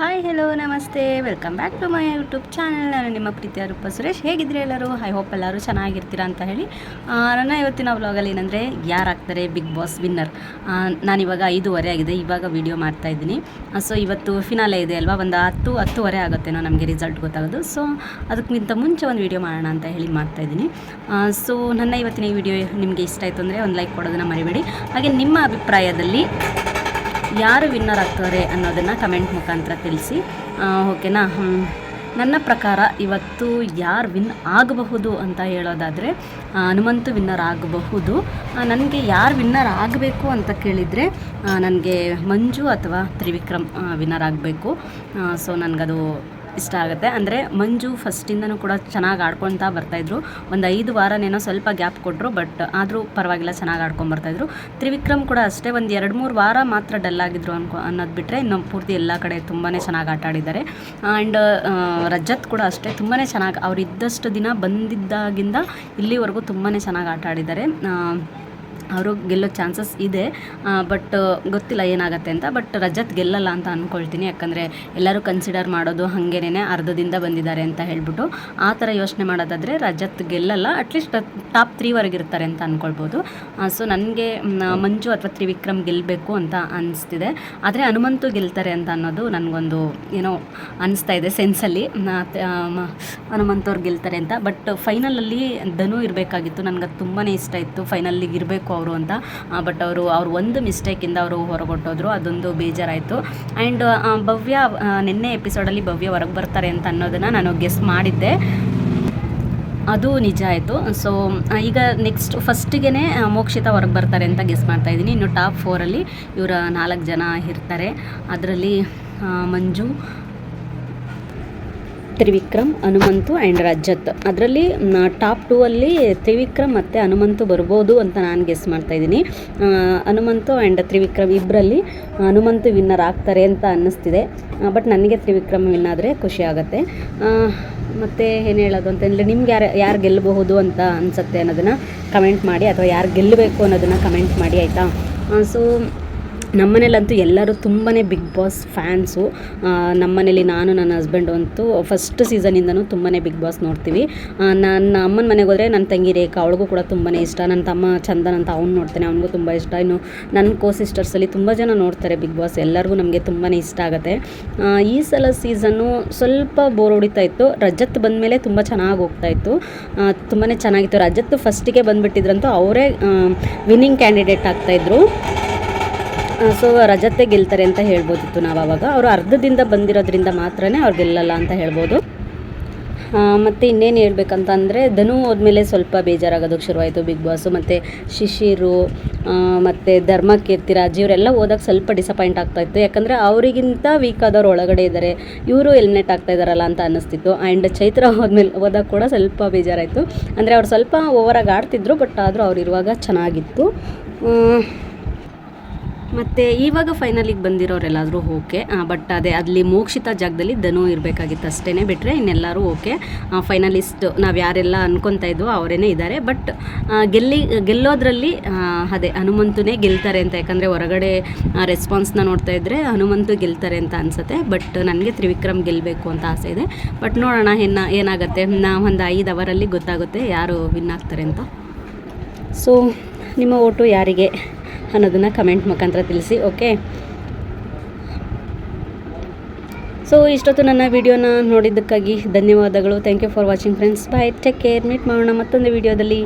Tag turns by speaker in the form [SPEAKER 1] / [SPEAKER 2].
[SPEAKER 1] Hi hello ನಮಸ್ತೆ. Welcome back to my YouTube channel ನಾನು ನಿಮ್ಮ ಪ್ರೀತಿಯ ರೂಪ ಸುರೇಶ್. ಹೇಗಿದ್ರೆ ಎಲ್ಲರೂ? ಐ ಹೋಪ್ ಎಲ್ಲರೂ ಚೆನ್ನಾಗಿರ್ತೀರಾ ಅಂತ ಹೇಳಿ. ನನ್ನ ಇವತ್ತಿನ ವ್ಲಾಗಲ್ಲಿ ಏನಂದರೆ, ಯಾರಾಗ್ತಾರೆ ಬಿಗ್ ಬಾಸ್ ವಿನ್ನರ್ ನಾನಿವಾಗ ಐದೂವರೆ ಆಗಿದೆ. ಇವಾಗ ವಿಡಿಯೋ ಮಾಡ್ತಾ ಇದ್ದೀನಿ. ಸೊ ಇವತ್ತು ಫಿನಾಲೆ ಇದೆ ಅಲ್ವಾ? ಒಂದು ಹತ್ತು, ಹತ್ತುವರೆ ಆಗುತ್ತೇನೋ ನಮಗೆ ರಿಸಲ್ಟ್ ಗೊತ್ತಾಗೋದು. ಸೊ ಅದಕ್ಕಿಂತ ಮುಂಚೆ ಒಂದು ವಿಡಿಯೋ ಮಾಡೋಣ ಅಂತ ಹೇಳಿ ಮಾಡ್ತಾ ಇದ್ದೀನಿ. ಸೊ ನನ್ನ ಇವತ್ತಿನ ಈ ವಿಡಿಯೋ ನಿಮಗೆ ಇಷ್ಟ ಆಯಿತು ಅಂದರೆ ಒಂದು ಲೈಕ್ ಕೊಡೋದನ್ನು ಮರಿಬೇಡಿ. ಹಾಗೆ ನಿಮ್ಮ ಅಭಿಪ್ರಾಯದಲ್ಲಿ ಯಾರು ವಿನ್ನರ್ ಆಗ್ತಾರೆ ಅನ್ನೋದನ್ನು ಕಮೆಂಟ್ ಮುಖಾಂತರ ತಿಳಿಸಿ. ಓಕೆನಾ. ನನ್ನ ಪ್ರಕಾರ ಇವತ್ತು ಯಾರು ವಿನ್ ಆಗಬಹುದು ಅಂತ ಹೇಳೋದಾದರೆ ಹನುಮಂತು ವಿನ್ನರ್ ಆಗಬಹುದು. ನನಗೆ ಯಾರು ವಿನ್ನರ್ ಆಗಬೇಕು ಅಂತ ಕೇಳಿದರೆ ನನಗೆ ಮಂಜು ಅಥವಾ ತ್ರಿವಿಕ್ರಮ್ ವಿನ್ನರ್ ಆಗಬೇಕು. ಸೊ ನನಗದು ಇಷ್ಟ ಆಗುತ್ತೆ. ಅಂದರೆ ಮಂಜು ಫಸ್ಟಿಂದನೂ ಕೂಡ ಚೆನ್ನಾಗಿ ಆಡ್ಕೊಳ್ತಾ ಬರ್ತಾಯಿದ್ರು ಒಂದು ಐದು ವಾರನೇನೋ ಸ್ವಲ್ಪ ಗ್ಯಾಪ್ ಕೊಟ್ಟರು ಬಟ್ ಆದರೂ ಪರವಾಗಿಲ್ಲ, ಚೆನ್ನಾಗಿ ಆಡ್ಕೊಂಡು ಬರ್ತಾಯಿದ್ರು ತ್ರಿವಿಕ್ರಮ್ ಕೂಡ ಅಷ್ಟೇ ಒಂದು ಎರಡು ಮೂರು ವಾರ ಮಾತ್ರ ಡಲ್ ಆಗಿದ್ರು ಅನ್ಕೊ, ಅನ್ನೋದು ಬಿಟ್ಟರೆ ಇನ್ನು ಪೂರ್ತಿ ಎಲ್ಲ ಕಡೆ ತುಂಬಾ ಚೆನ್ನಾಗಿ ಆಟ ಆಡಿದ್ದಾರೆ. ಆ್ಯಂಡ್ ರಜತ್ ಕೂಡ ಅಷ್ಟೇ ತುಂಬಾ ಚೆನ್ನಾಗಿ ಅವ್ರು ಇದ್ದಷ್ಟು ದಿನ ಬಂದಿದ್ದಾಗಿಂದ ಇಲ್ಲಿವರೆಗೂ ತುಂಬಾ ಚೆನ್ನಾಗಿ ಆಟ ಆಡಿದ್ದಾರೆ. ಅವರು ಗೆಲ್ಲೋ ಚಾನ್ಸಸ್ ಇದೆ. ಬಟ್ ಗೊತ್ತಿಲ್ಲ ಏನಾಗುತ್ತೆ ಅಂತ. ಬಟ್, ರಜತ್ ಗೆಲ್ಲಲ್ಲ ಅಂತ ಅಂದ್ಕೊಳ್ತೀನಿ ಯಾಕಂದರೆ ಎಲ್ಲರೂ ಕನ್ಸಿಡರ್ ಮಾಡೋದು ಹಾಗೇನೆ ಅರ್ಧದಿಂದ ಬಂದಿದ್ದಾರೆ ಅಂತ ಹೇಳ್ಬಿಟ್ಟು. ಆ ಥರ ಯೋಚನೆ ಮಾಡೋದಾದರೆ ರಜತ್ ಗೆಲ್ಲಲ್ಲ. ಅಟ್ಲೀಸ್ಟ್ ಟಾಪ್ ತ್ರೀವರೆಗೆ ಇರ್ತಾರೆ ಅಂತ ಅಂದ್ಕೊಳ್ಬೋದು ಸೊ ನನಗೆ ಮಂಜು ಅಥವಾ ತ್ರಿವಿಕ್ರಮ್ ಗೆಲ್ಲಬೇಕು ಅಂತ ಅನಿಸ್ತಿದೆ. ಆದರೆ ಹನುಮಂತು ಗೆಲ್ತಾರೆ ಅಂತ ಅನ್ನೋದು ನನಗೊಂದು ಏನೋ ಅನಿಸ್ತಾ ಇದೆ ಸೆನ್ಸಲ್ಲಿ ಹನುಮಂತವ್ರು ಗೆಲ್ತಾರೆ ಅಂತ. ಬಟ್ ಫೈನಲಲ್ಲಿ ಧನು ಇರಬೇಕಾಗಿತ್ತು. ನನಗೆ ತುಂಬಾ ಇಷ್ಟ ಇತ್ತು. ಫೈನಲ್ಲಿಗೆ ಇರಬೇಕು ಅವರು ಅಂತ. ಬಟ್ ಅವರು, ಅವ್ರು ಒಂದು ಮಿಸ್ಟೇಕಿಂದ ಅವರು ಹೊರಗೊಟ್ಟೋದ್ರು. ಅದೊಂದು ಬೇಜಾರಾಯಿತು. ಆ್ಯಂಡ್ ಭವ್ಯ ನಿನ್ನೆ ಎಪಿಸೋಡಲ್ಲಿ ಭವ್ಯ ಹೊರಗೆ ಬರ್ತಾರೆ ಅಂತ ಅನ್ನೋದನ್ನು ನಾನು ಗೆಸ್ ಮಾಡಿದ್ದೆ. ಅದು ನಿಜ ಆಯಿತು. ಸೊ ಈಗ ನೆಕ್ಸ್ಟ್ ಫಸ್ಟಿಗೆ ಮೋಕ್ಷಿತ ಹೊರಗೆ ಬರ್ತಾರೆ ಅಂತ ಗೆಸ್ ಮಾಡ್ತಾ ಇದ್ದೀನಿ. ಇನ್ನು ಟಾಪ್ ಫೋರಲ್ಲಿ ಇವರ ನಾಲ್ಕು ಜನ ಇರ್ತಾರೆ. ಅದರಲ್ಲಿ ಮಂಜು ತ್ರಿವಿಕ್ರಮ್, ಹನುಮಂತು ಆ್ಯಂಡ್ ರಜತ್. ಅದರಲ್ಲಿ ಟಾಪ್ ಟೂ ಅಲ್ಲಿ ತ್ರಿವಿಕ್ರಮ್ ಮತ್ತು ಹನುಮಂತು ಬರ್ಬೋದು ಅಂತ ನಾನು ಗೆಸ್ ಮಾಡ್ತಾ ಇದ್ದೀನಿ. ಹನುಮಂತು ಆ್ಯಂಡ್ ತ್ರಿವಿಕ್ರಮ್ ಇಬ್ಬರಲ್ಲಿ ಹನುಮಂತು ವಿನ್ನರ್ ಆಗ್ತಾರೆ ಅಂತ ಅನ್ನಿಸ್ತಿದೆ. ಬಟ್ ನನಗೆ ತ್ರಿವಿಕ್ರಮ್ ವಿನ್ ಆದರೆ ಖುಷಿ ಆಗುತ್ತೆ. ಮತ್ತು ಏನು ಹೇಳೋದು ಅಂತಂದರೆ ನಿಮ್ಗೆ ಯಾರು ಯಾರು ಗೆಲ್ಲಬಹುದು ಅಂತ ಅನಿಸುತ್ತೆ ಅನ್ನೋದನ್ನು ಕಮೆಂಟ್ ಮಾಡಿ, ಅಥವಾ ಯಾರು ಗೆಲ್ಲಬೇಕು ಅನ್ನೋದನ್ನು ಕಮೆಂಟ್ ಮಾಡಿ, ಆಯಿತಾ? ಸೊ ನಮ್ಮನೇಲಂತೂ ಎಲ್ಲರೂ ತುಂಬಾ ಬಿಗ್ ಬಾಸ್ ಫ್ಯಾನ್ಸು. ನಮ್ಮನೇಲಿ ನಾನು, ನನ್ನ ಹಸ್ಬೆಂಡು ಅಂತೂ ಫಸ್ಟ್ ಸೀಸನಿಂದನೂ ತುಂಬಾ ಬಿಗ್ ಬಾಸ್ ನೋಡ್ತೀವಿ. ನನ್ನ ಅಮ್ಮನ ಮನೆಗೆ ಹೋದರೆ ನನ್ನ ತಂಗಿ ರೇಖಾ, ಅವಳಿಗೂ ಕೂಡ ತುಂಬಾ ಇಷ್ಟ. ನನ್ನ ತಮ್ಮ ಚಂದನ್ ಅಂತ ಅವ್ನು ನೋಡ್ತಾನೆ, ಅವನಿಗೂ ತುಂಬ ಇಷ್ಟ. ಇನ್ನು ನನ್ನ ಕೋ ಸಿಸ್ಟರ್ಸಲ್ಲಿ ತುಂಬ ಜನ ನೋಡ್ತಾರೆ ಬಿಗ್ ಬಾಸ್. ಎಲ್ಲರಿಗೂ ನಮಗೆ ತುಂಬಾ ಇಷ್ಟ ಆಗುತ್ತೆ. ಈ ಸಲ ಸೀಸನ್ನು ಸ್ವಲ್ಪ ಬೋರ್ ಹೊಡಿತಾ ಇತ್ತು. ರಜತ್ ಬಂದಮೇಲೆ ತುಂಬ ಚೆನ್ನಾಗಿ ಹೋಗ್ತಾ ಇತ್ತು. ತುಂಬಾ ಚೆನ್ನಾಗಿತ್ತು. ರಜತ್ ಫಸ್ಟಿಗೆ ಬಂದುಬಿಟ್ಟಿದ್ರಂತೂ ಅವರೇ ವಿನ್ನಿಂಗ್ ಕ್ಯಾಂಡಿಡೇಟ್ ಆಗ್ತಾಯಿದ್ರು ಸೊ ರಜತೆ ಗೆಲ್ತಾರೆ ಅಂತ ಹೇಳ್ಬೋದಿತ್ತು ನಾವು ಅವಾಗ. ಅವರು ಅರ್ಧದಿಂದ ಬಂದಿರೋದ್ರಿಂದ ಮಾತ್ರನೇ ಅವ್ರು ಗೆಲ್ಲಲ್ಲ ಅಂತ ಹೇಳ್ಬೋದು. ಮತ್ತು ಇನ್ನೇನು ಹೇಳ್ಬೇಕಂತ ಅಂದರೆ ಧನು ಹೋದ್ಮೇಲೆ ಸ್ವಲ್ಪ ಬೇಜಾರಾಗೋದಕ್ಕೆ ಶುರುವಾಯಿತು ಬಿಗ್ ಬಾಸು. ಮತ್ತು ಶಿಶಿರು ಮತ್ತು ಧರ್ಮ ಕೀರ್ತಿರಾಜ್ ಇವರೆಲ್ಲ ಓದೋಕ್ಕೆ ಸ್ವಲ್ಪ ಡಿಸಪಾಯಿಂಟ್ ಆಗ್ತಾಯಿತ್ತು ಯಾಕಂದರೆ ಅವರಿಗಿಂತ ವೀಕ್ ಆದವ್ರು ಒಳಗಡೆ ಇದ್ದಾರೆ ಇವರು ಎಲಿಮಿನೇಟ್ ಆಗ್ತಾ ಇದ್ದಾರಲ್ಲ ಅಂತ ಅನ್ನಿಸ್ತಿತ್ತು. ಆ್ಯಂಡ್ ಚೈತ್ರ ಹೋದ್ಮೇಲೆ ಓದೋಕ್ಕೆ ಕೂಡ ಸ್ವಲ್ಪ ಬೇಜಾರಾಯಿತು. ಅಂದರೆ ಅವ್ರು ಸ್ವಲ್ಪ ಓವರಾಗಿ ಆಡ್ತಿದ್ರು ಬಟ್ ಆದರೂ ಅವ್ರು ಇರುವಾಗ ಚೆನ್ನಾಗಿತ್ತು. ಮತ್ತು ಇವಾಗ ಫೈನಲಿಗೆ ಬಂದಿರೋರೆಲ್ಲಾದರೂ ಓಕೆ ಬಟ್ ಅದೇ ಅಲ್ಲಿ ಮೋಕ್ಷಿತ ಜಾಗದಲ್ಲಿ ಧನು ಇರಬೇಕಾಗಿತ್ತು ಅಷ್ಟೇ ಬಿಟ್ಟರೆ ಇನ್ನೆಲ್ಲರೂ ಓಕೆ ಫೈನಲಿಸ್ಟ್ ನಾವು ಯಾರೆಲ್ಲ ಅನ್ಕೊತಾ ಇದ್ವೋ ಅವರೇನೇ ಇದ್ದಾರೆ. ಬಟ್ ಗೆಲ್ಲಿ, ಗೆಲ್ಲೋದ್ರಲ್ಲಿ ಅದೇ ಹನುಮಂತನೇ ಗೆಲ್ತಾರೆ ಅಂತ, ಯಾಕಂದರೆ ಹೊರಗಡೆ ರೆಸ್ಪಾನ್ಸ್ನ ನೋಡ್ತಾ ಇದ್ದರೆ ಹನುಮಂತು ಗೆಲ್ತಾರೆ ಅಂತ ಅನಿಸುತ್ತೆ. ಬಟ್ ನನಗೆ ತ್ರಿವಿಕ್ರಮ್ ಗೆಲ್ಲಬೇಕು ಅಂತ ಆಸೆ ಇದೆ. ಬಟ್ ನೋಡೋಣ, ಇನ್ನು ಏನಾಗುತ್ತೆ. ನಾವು ಒಂದು ಐದು ಅವರಲ್ಲಿ ಗೊತ್ತಾಗುತ್ತೆ ಯಾರು ವಿನ್ ಆಗ್ತಾರೆ ಅಂತ. ಸೊ ನಿಮ್ಮ ಓಟು ಯಾರಿಗೆ? ಅನ್ನೋದನ್ನು ಕಮೆಂಟ್ ಮುಖಾಂತರ ತಿಳಿಸಿ, ಓಕೆ? ಸೊ ಇಷ್ಟೊತ್ತು ನನ್ನ ವಿಡಿಯೋನ ನೋಡಿದ್ದಕ್ಕಾಗಿ ಧನ್ಯವಾದಗಳು. Thank you for watching friends bye take care meet ಮಾಡೋಣ ಮತ್ತೊಂದು ವಿಡಿಯೋದಲ್ಲಿ.